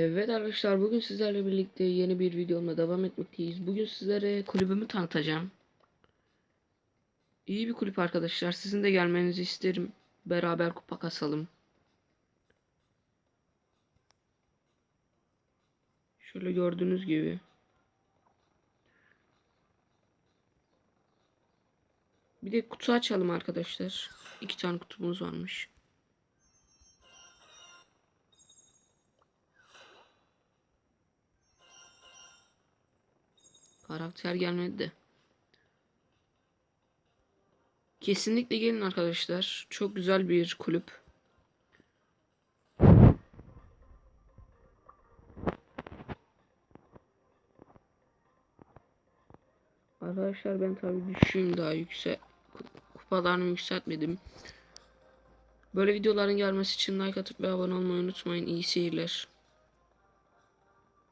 Evet arkadaşlar bugün sizlerle birlikte yeni bir videomla devam etmekteyiz. Bugün sizlere kulübümü tanıtacağım. İyi bir kulüp arkadaşlar. Sizin de gelmenizi isterim. Beraber kupa kasalım. Şöyle gördüğünüz gibi. Bir de kutu açalım arkadaşlar. İki tane kutumuz varmış. Karakter gelmedi de. Kesinlikle gelin arkadaşlar. Çok güzel bir kulüp. Arkadaşlar ben tabii düşeyim daha yüksek kupalarını yükseltmedim. Böyle videoların gelmesi için like atıp ve abone olmayı unutmayın. İyi seyirler.